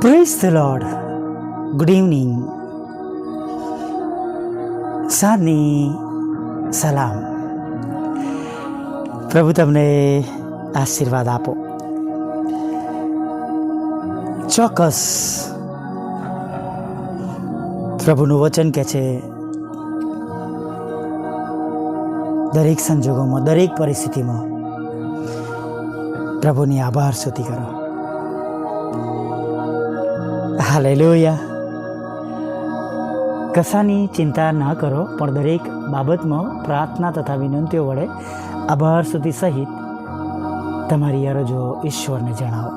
Praise the lord good evening સાંજની સલામ પ્રભુ તમને આશીર્વાદ આપો. ચોક્કસ પ્રભુનું વચન કે છે, દરેક સંજોગોમાં, દરેક પરિસ્થિતિમાં પ્રભુની આભાર સ્તુતિ કરો. હાલેલુયા. કશાની ચિંતા ન કરો, પણ દરેક બાબતમાં પ્રાર્થના તથા વિનંતીઓ વડે આભાર સુધી સહિત તમારી અરજો ઈશ્વરને જણાવો.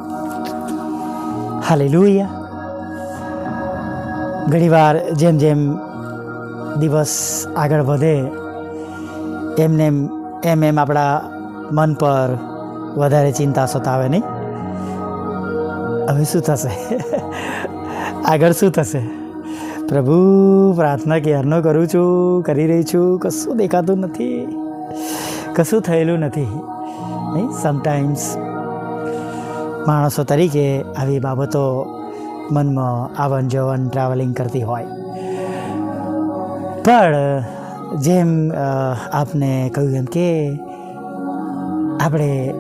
હાલેલુયા. ઘણીવાર જેમ જેમ દિવસ આગળ વધે, એમને એમ એમ એમ આપણા મન પર વધારે ચિંતા સતાવે નહીં. હવે શું થશે? આગળ શું થશે? પ્રભુ, પ્રાર્થના ક્યારનો કરું છું, કરી રહી છું. કશું દેખાતું નથી. કશું થયેલું નથી. નહીં સમટાઈમ્સ માણસો તરીકે આવી બાબતો મનમાં આવન જવન ટ્રાવેલિંગ કરતી હોય. પણ જેમ આપને કહ્યું એમ કે આપણે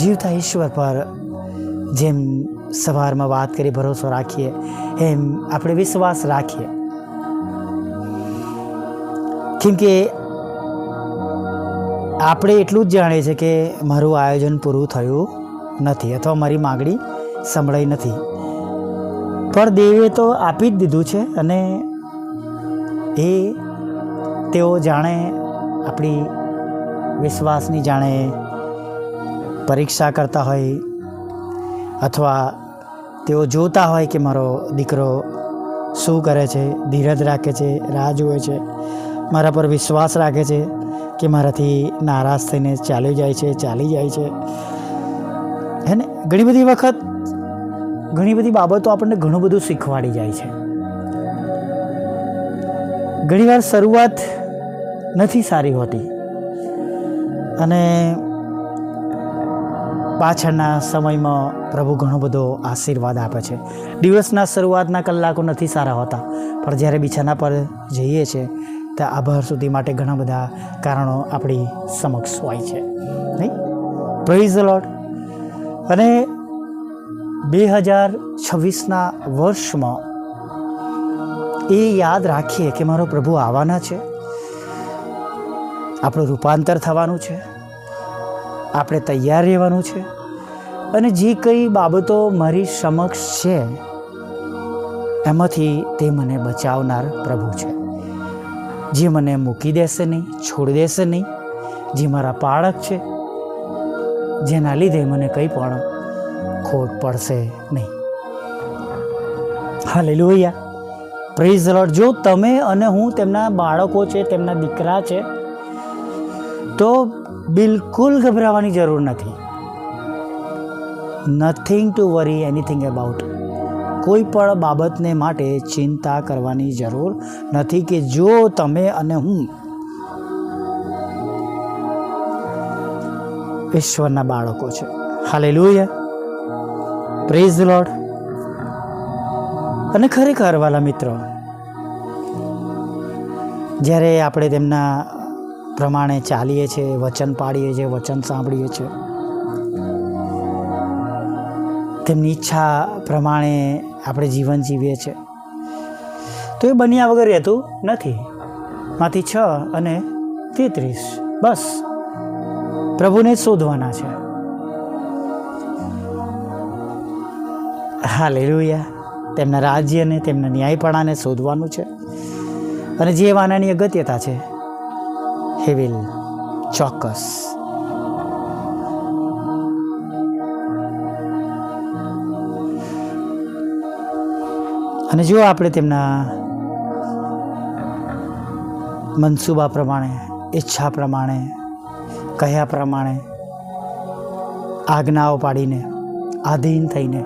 જીવતા ઈશ્વર પર જેમ સવારમાં વાત કરી, ભરોસો રાખીએ. એમ આપણે વિશ્વાસ રાખીએ. કેમ કે આપણે એટલું જ જાણીએ છીએ કે મારું આયોજન પૂરું થયું નથી અથવા મારી માગણી સંભળાઈ નથી. પણ દેવે તો આપી જ દીધું છે અને એ તેઓ જાણે આપણી વિશ્વાસની જાણે પરીક્ષા કરતા હોય અથવા તેઓ જોતા હોય કે મારો દીકરો શું કરે છે, ધીરજ રાખે છે, રાહ જુએ છે, મારા પર વિશ્વાસ રાખે છે કે મારાથી નારાજ થઈને ચાલી જાય છે, ચાલી જાય છે. હે ને? ઘણી બધી વખત ઘણી બધી બાબતો આપણને ઘણું બધું શીખવાડી જાય છે. ઘણીવાર શરૂઆત નથી સારી હોતી. અને પાછળના સમયમાં પ્રભુ ઘણો બધો આશીર્વાદ આપે છે. દિવસના શરૂઆતના કલાકો નથી સારા હોતા, પણ જ્યારે બિછાના પર જઈએ છીએ ત્યાં આભાર સુધી માટે ઘણા બધા કારણો આપણી સમક્ષ હોય છે. નહીં? પ્રેઝ લોટ અને બે હજાર છવ્વીસના વર્ષમાં એ યાદ રાખીએ કે મારો પ્રભુ આવવાના છે. આપણું રૂપાંતર થવાનું છે. આપણે તૈયાર રહેવાનું છે. અને જે કંઈ બાબતો મારી સમક્ષ છે, એમાંથી તે મને બચાવનાર પ્રભુ છે. જે મને મૂકી દેશે નહીં, છોડી દેશે નહીં, જે મારા પાળક છે, જેના લીધે મને કંઈ પણ ખોટ પડશે નહીં. હા ભૈયા પ્રેઝ લોર્ડ જો તમે અને હું તેમના બાળકો છે, તેમના દીકરા છે, તો બિલકુલ ગભરાવાની જરૂર નથી. Nothing to worry anything about કોઈ પણ બાબતને માટે ચિંતા કરવાની જરૂર નથી કે જો તમે અને હું ઈશ્વરના બાળકો છે. હાલે પ્રેઝ લોર્ડ અને ખરેખર વાલા મિત્રો, જ્યારે આપણે તેમના પ્રમાણે ચાલીએ છીએ વચન પાડીએ છીએ વચન સાંભળીએ છીએ તેમની ઈચ્છા પ્રમાણે આપણે જીવન જીવીએ છીએ તો એ બન્યા વગર રહેતું નથી. માંથી છ અને તેત્રીસ. બસ. પ્રભુને શોધવાના છે. હા લેલુયા તેમના રાજ્યને, તેમના ન્યાયપણાને શોધવાનું છે. અને જે વાનાની અગત્યતા છે. હે વિલ ચોક્કસ અને જો આપણે તેમના મનસૂબા પ્રમાણે, ઈચ્છા પ્રમાણે, કહ્યા પ્રમાણે આજ્ઞાઓ પાડીને, આધીન થઈને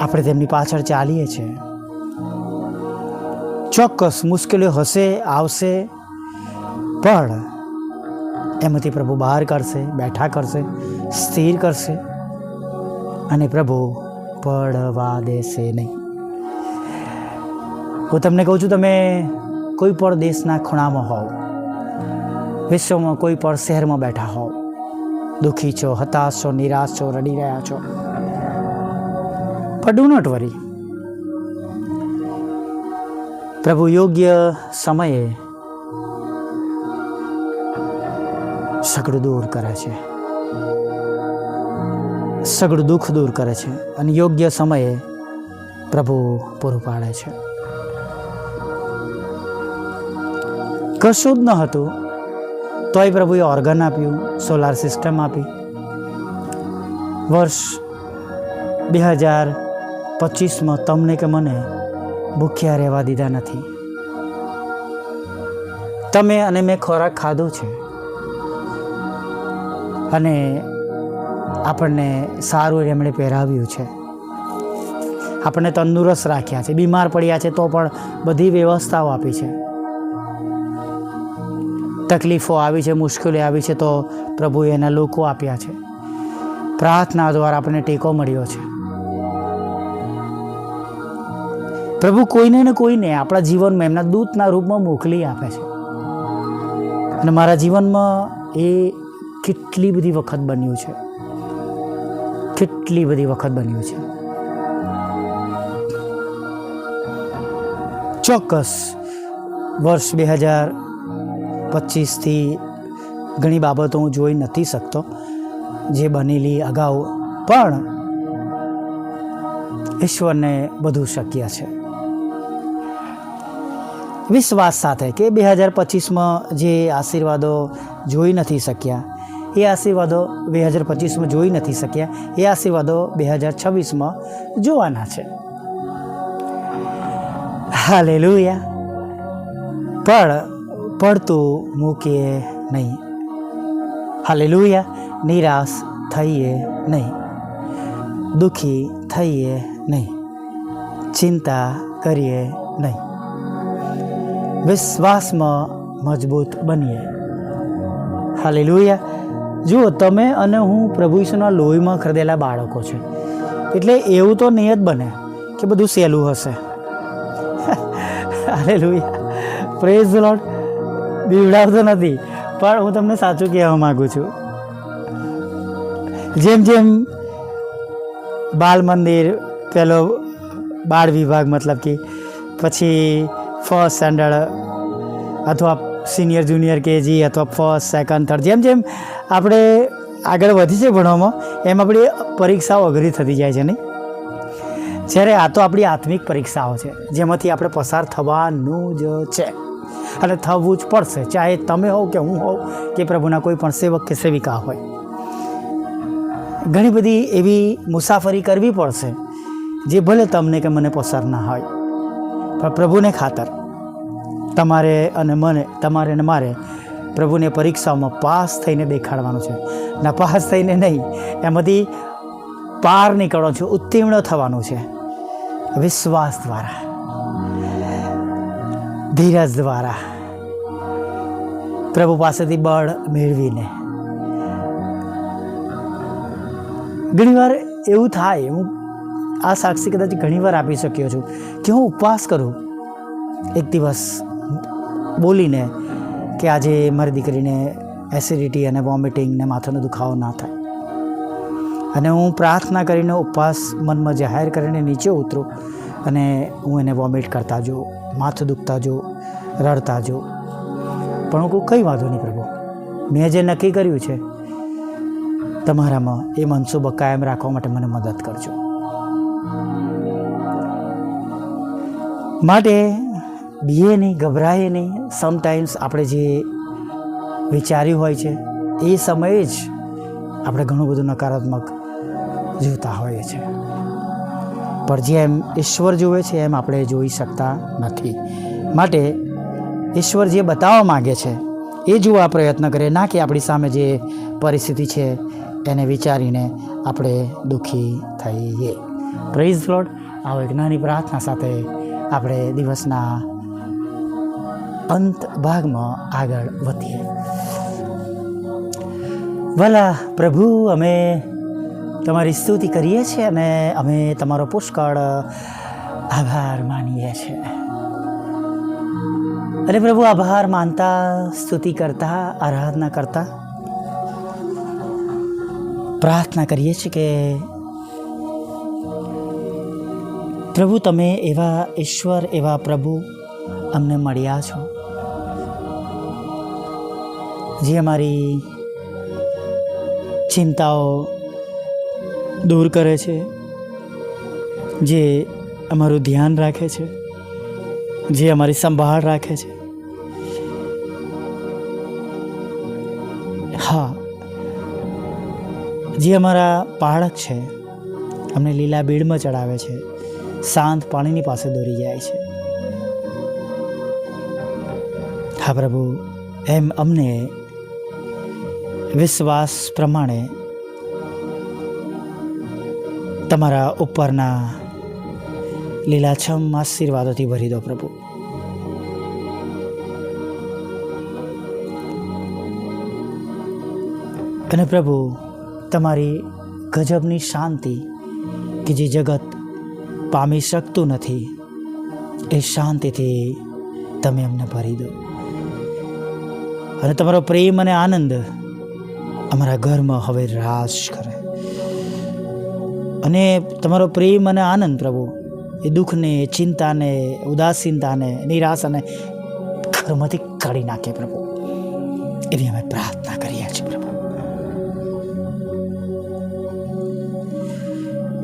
આપણે તેમની પાછળ ચાલીએ છીએ. ચોક્કસ મુશ્કેલીઓ હશે, આવશે પણ એમાંથી પ્રભુ બહાર કરશે, બેઠા કરશે, સ્થિર કરશે અને પ્રભુ પડવા દેશે નહીં. હું તમને કહું છું, તમે કોઈ પણ દેશના ખૂણામાં હોવ, વિશ્વમાં કોઈ પણ શહેરમાં બેઠા હોવ, દુઃખી છો, હતાશ છો, નિરાશ છો, રડી રહ્યા છો, પણ ડુ નોટ વરી પ્રભુ યોગ્ય સમયે સગડું દૂર કરે છે. સગડું દુઃખ દૂર કરે છે અને યોગ્ય સમયે પ્રભુ પૂરું પાડે છે. કશું જ ન હતું, તોય પ્રભુએ ઓર્ગન આપ્યું સોલાર સિસ્ટમ આપી. વર્ષ બે હજાર પચીસમાં તમને કે મને ભૂખ્યા રહેવા દીધા નથી. તમે અને મેં ખોરાક ખાધો છે. અને આપણને સારું એમણે પહેરાવ્યું છે. આપણને તંદુરસ્ત રાખ્યા છે. બીમાર પડ્યા છે તો પણ બધી વ્યવસ્થાઓ આપી છે. તકલીફો આવી છે, મુશ્કેલી આવી છે તો પ્રભુએ એના લોકો આપ્યા છે. પ્રાર્થના દ્વારા આપણને ટેકો મળ્યો છે. પ્રભુ કોઈને ને કોઈને આપણા જીવનમાં એમના દૂતના રૂપમાં મોકલી આપે છે. અને મારા જીવનમાં એ કેટલી બધી વખત બન્યું છે? કેટલી બધી વખત બન્યું છે? ચોક્કસ. વર્ષ બે હજાર પચીસથી ઘણી બાબતો હું જોઈ નથી શકતો, જે બનેલી અગાઉ, પણ ઈશ્વરને બધું શક્ય છે. વિશ્વાસ સાથે કે બે હજાર પચીસમાં જે આશીર્વાદો જોઈ નથી શક્યા એ આશીર્વાદો બે હજાર પચીસમાં જોઈ નથી શક્યા. એ આશીર્વાદો બે હજાર છવ્વીસમાં જોવાના છે. હાલેલુયા. પણ પડતું મૂકીએ નહીં. હાલેલુયા. નિરાશ થઈએ નહીં. દુઃખી થઈએ નહીં. ચિંતા કરીએ નહીં. વિશ્વાસમાં મજબૂત બનીએ. હાલેલુયા. જુઓ, તમે અને હું પ્રભુ ઈશ્વરના લોહીમાં ખરીદેલા બાળકો છે. એટલે એવું તો નહીં જ બને કે બધું સહેલું હશે. અરે લોહી પ્રેઝ લોટ બીવડાવતો નથી. પણ હું તમને સાચું કહેવા માગું છું. જેમ જેમ બાલ મંદિર પહેલો બાળ વિભાગ મતલબ કે પછી ફર્સ્ટ સ્ટાન્ડર્ડ અથવા સિનિયર જુનિયર કેજી અથવા ફર્સ્ટ સેકન્ડ થર્ડ જેમ જેમ આપણે આગળ વધી છે ભણવામાં, એમ આપણી પરીક્ષાઓ અઘરી થતી જાય છે નહીં? જ્યારે આ તો આપણી આત્મિક પરીક્ષાઓ છે, જેમાંથી આપણે પસાર થવાનું જ છે. અને થવું જ પડશે, ચાહે તમે હોવ કે હું હોઉં કે પ્રભુના કોઈ પણ સેવક કે સેવિકા હોય. ઘણી બધી એવી મુસાફરી કરવી પડશે, જે ભલે તમને કે મને પસાર ના હોય, પણ પ્રભુને ખાતર તમારે અને મને, તમારે અને મારે પ્રભુને પરીક્ષાઓમાં પાસ થઈને દેખાડવાનું છે. ના પાસ થઈને નહીં, એમાંથી પાર નીકળવાનું છે, ઉત્તીર્ણ થવાનું છે. વિશ્વાસ દ્વારા, ધીરજ દ્વારા પ્રભુ પાસેથી બળ મેળવીને. ઘણીવાર એવું થાય, હું આ સાક્ષી કદાચ ઘણીવાર આપી શક્યો છું, કે હું ઉપવાસ કરું. એક દિવસ બોલીને કે આજે મારી દીકરીને એસિડિટી અને વોમિટિંગ ને માથાનો દુખાવો ના થાય. અને હું પ્રાર્થના કરીને ઉપવાસ મનમાં જાહેર કરીને નીચે ઉતરું અને હું એને વોમિટ કરતા જો માથું દુખતા જો રડતા જો પણ હું કહું, કંઈ વાંધો નહીં પ્રભુ. મેં જે નક્કી કર્યું છે, તમારામાં એ મનસૂબો કાયમ રાખવા માટે મને મદદ કરજો. માટે બીએ નહીં ગભરાએ નહીં. સમટાઈમ્સ આપણે જે વિચાર્યું હોય છે, એ સમયે જ આપણે ઘણું બધું નકારાત્મક જોતા હોઈએ છીએ પણ જેમ ઈશ્વર જુએ છે, એમ આપણે જોઈ શકતા નથી. માટે ઈશ્વર જે બતાવવા માગે છે, એ જોવા પ્રયત્ન કરીએ. ના કે આપણી સામે જે પરિસ્થિતિ છે, એને વિચારીને આપણે દુઃખી થઈએ. પ્રેઝ લોડ આવો એક નાની પ્રાર્થના સાથે આપણે દિવસના અંત ભાગમાં આગળ વધીએ. ભલા પ્રભુ, અમે તમારી સ્તુતિ કરીએ છીએ અને અમે તમારો પુષ્કળ આભાર માનીએ છીએ. અને પ્રભુ, આભાર માનતા, સ્તુતિ કરતા, આરાધના કરતા. પ્રાર્થના કરીએ છીએ કે પ્રભુ, તમે એવા ઈશ્વર, એવા પ્રભુ અમને મળ્યા છો. જે અમારી ચિંતાઓ દૂર કરે છે, જે અમારું ધ્યાન રાખે છે, જે અમારી સંભાળ રાખે છે. હા, જે અમારા પાળક છે, અમને લીલા બીડમાં ચડાવે છે, શાંત પાણીની પાસે દોરી જાય છે. હા પ્રભુ, એમ અમને વિશ્વાસ પ્રમાણે તમારા ઉપરના લીલાછમ આશીર્વાદોથી ભરી દો પ્રભુ. અને પ્રભુ, તમારી ગજબની શાંતિ કે જે જગત પામી શકતું નથી, એ શાંતિથી તમે અમને ભરી દો. અને તમારો પ્રેમ અને આનંદ અમારા ઘરમાં હવે રાજ કરે. અને તમારો પ્રેમ અને આનંદ પ્રભુ, એ દુઃખને, ચિંતાને, ઉદાસીનતાને, નિરાશાને ઘરમાંથી કાઢી નાખે પ્રભુ. એવી અમે પ્રાર્થના કરીએ છીએ પ્રભુ.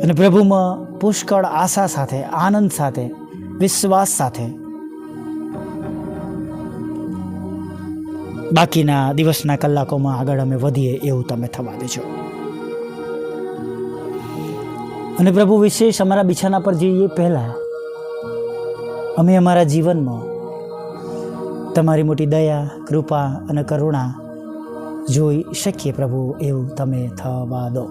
અને પ્રભુમાં પુષ્કળ આશા સાથે, આનંદ સાથે, વિશ્વાસ સાથે બાકીના દિવસના કલાકોમાં આગળ અમે વધીએ એવું તમે થવા દેજો. અને પ્રભુ વિશેષ અમારા બિછાના પર જઈએ પહેલાં, અમે અમારા જીવનમાં તમારી મોટી દયા, કૃપા અને કરુણા જોઈ શકીએ પ્રભુ એવું તમે થવા દો.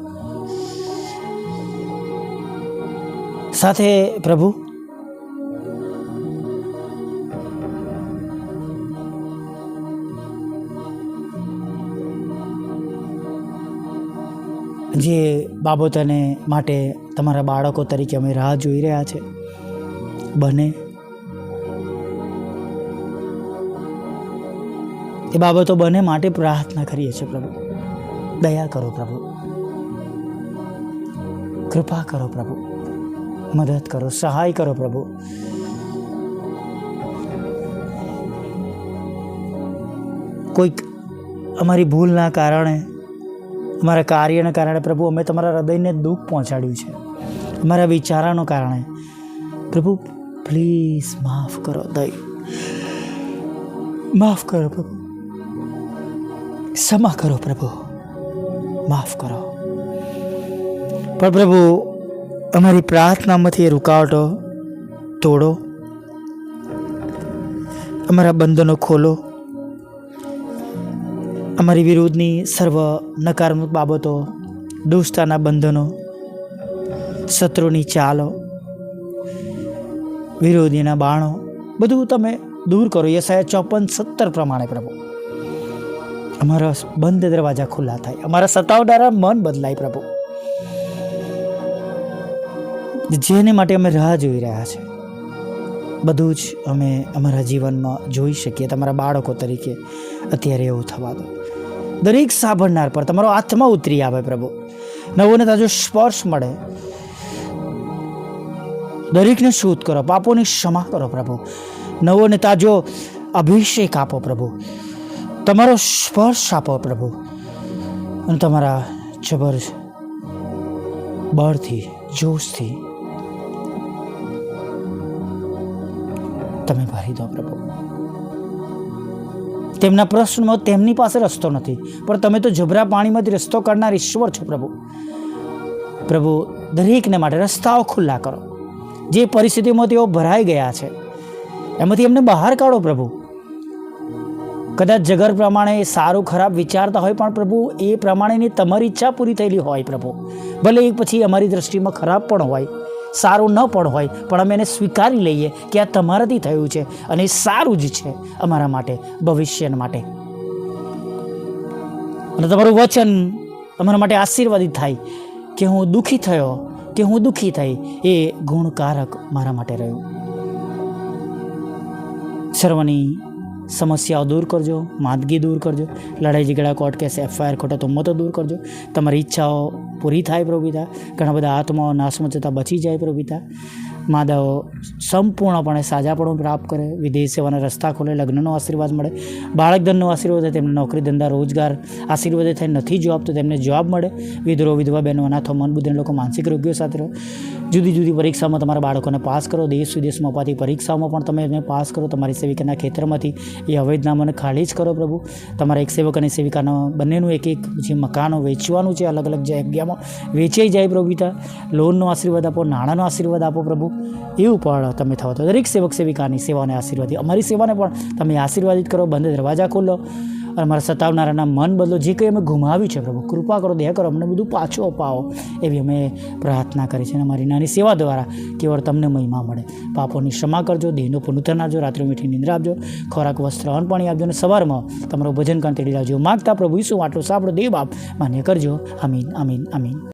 સાથે પ્રભુ જે બાબતોને માટે તમારા બાળકો તરીકે અમે રાહ જોઈ રહ્યા છે. બને. એ બાબતો બને માટે પ્રાર્થના કરીએ છીએ પ્રભુ. દયા કરો પ્રભુ. કૃપા કરો પ્રભુ. મદદ કરો, સહાય કરો પ્રભુ. કોઈક અમારી ભૂલના કારણે અમારા કાર્યના કારણે પ્રભુ, અમે તમારા હૃદયને દુઃખ પહોંચાડ્યું છે. અમારા વિચારોના કારણે. પ્રભુ પ્લીઝ માફ કરો દય માફ કરો, પ્રભુ. ક્ષમા કરો, પ્રભુ. માફ કરો. પણ પ્રભુ, અમારી પ્રાર્થનામાંથી એ રૂકાવટો તોડો. અમારા બંધનો ખોલો. અમારી વિરુદ્ધની સર્વ નકારાત્મક બાબતો દુષ્ટતાના બંધનો, શત્રુની ચાલો, વિરોધીના બાણો, બધું તમે દૂર કરો. યસાયા ચોપન સત્તર પ્રમાણે પ્રભુ. અમારા બંધ દરવાજા ખુલ્લા થાય. અમારા સતાવનારા મન બદલાય પ્રભુ. જેને માટે અમે રાહ જોઈ રહ્યા છે, બધું જ અમે અમારા જીવનમાં જોઈ શકીએ. તમારા બાળકો તરીકે અત્યારે એવું થવા દો. દરેક સાંભળનાર પર તમારો આત્મા ઉતરી આવે પ્રભુ. નવોને તાજો સ્પર્શ મળે. દરેકને શોધ કરો, પાપોની ક્ષમા કરો પ્રભુ. નવો ને તાજો અભિષેક આપો પ્રભુ. તમારો સ્પર્શ આપો પ્રભુ. અને તમારા જબર બળથી, જોશથી તમે ભરી દો પ્રભુ. તેમના પ્રશ્નમાં તેમની પાસે રસ્તો નથી. પણ તમે તો જબરા પાણીમાંથી રસ્તો કાઢનાર ઈશ્વર છો, પ્રભુ. પ્રભુ, દરેકને માટે રસ્તાઓ ખુલ્લા કરો. જે પરિસ્થિતિમાં તેઓ ભરાઈ ગયા છે, એમાંથી એમને બહાર કાઢો, પ્રભુ. કદાચ જગર પ્રમાણે સારું, ખરાબ વિચારતા હોય, પણ પ્રભુ, એ પ્રમાણેની તમારી ઈચ્છા પૂરી થયેલી હોય, પ્રભુ. ભલે એ પછી અમારી દ્રષ્ટિમાં ખરાબ પણ હોય સારું ન પણ હોય, પણ અમે એને સ્વીકારી લઈએ કે આ તમારાથી થયું છે અને એ સારું જ છે અમારા માટે ભવિષ્ય માટે. અને તમારું વચન અમારા માટે આશીર્વાદિત થાય કે હું દુઃખી થયો, કે હું દુઃખી થઈ, એ ગુણકારક મારા માટે રહ્યું. સર્વની સમસ્યાઓ દૂર કરજો, માંદગી દૂર કરજો, લડાઈ ઝઘડા કોર્ટ કેસ એફઆઈઆર ખોટા તુમ્મતો દૂર કરજો. તમારી ઈચ્છાઓ પૂરી થાય પ્રભુ પિતા. ઘણા બધા આત્માઓ નાશમાં જતાં બચી જાય પ્રભુ પિતા. માદાઓ સંપૂર્ણપણે સાજાપણું પ્રાપ્ત કરે, વિદેશ સેવાના રસ્તા ખોલે, લગ્નનો આશીર્વાદ મળે, બાળકધનનો આશીર્વાદ થાય તેમને નોકરી ધંધા રોજગાર આશીર્વાદ થાય, નથી જોબ તો તેમને જોબ મળે. વિધરો, વિધવા બહેનો, અનાથો, મન બુદ્ધિના લોકો, માનસિક રોગીઓ સાથે રહો. જુદી જુદી પરીક્ષામાં તમારા બાળકોને પાસ કરો. દેશ વિદેશમાં અપાતી પરીક્ષાઓમાં પણ તમે એમને પાસ કરો. તમારી સેવિકાના ખેતરમાંથી એ અવૈધ નામોને ખાલી જ કરો પ્રભુ. તમારા એક સેવક અને સેવિકાનો બંનેનું એક એક જે મકાનો વેચવાનું છે અલગ અલગ જગ્યામાં વેચાઈ જાય પ્રભુતા લોનનો આશીર્વાદ આપો, નાણાંનો આશીર્વાદ આપો પ્રભુ. એવું પણ તમે થવા તો દરેક સેવક સેવિકાની સેવાને આશીર્વાદી. અમારી સેવાને પણ તમે આશીર્વાદિત કરો, બંધ દરવાજા ખોલો અને મારા સતાવનારાના મન બદલો. જે કંઈ અમે ગુમાવ્યું છે પ્રભુ, કૃપા કરો, દયા કરો, અમને બધું પાછું અપાવો એવી અમે પ્રાર્થના કરી છે અને અમારી નાની સેવા દ્વારા કેવળ તમને મહિમા મળે. પાપોની ક્ષમા કરજો, દેહનો પુનરુત્થાન આપજો રાત્રે મીઠી નિંદ્રા આપજો, ખોરાક, વસ્ત્ર, અન્ન પાણી આપજો અને સવારમાં તમારું ભજન કાંતેડી લાવજો માગતા પ્રભુ ઈસુ આટલું સાંભળો, દેવ બાપ માન્ય કરજો. આમીન આમીન આમીન.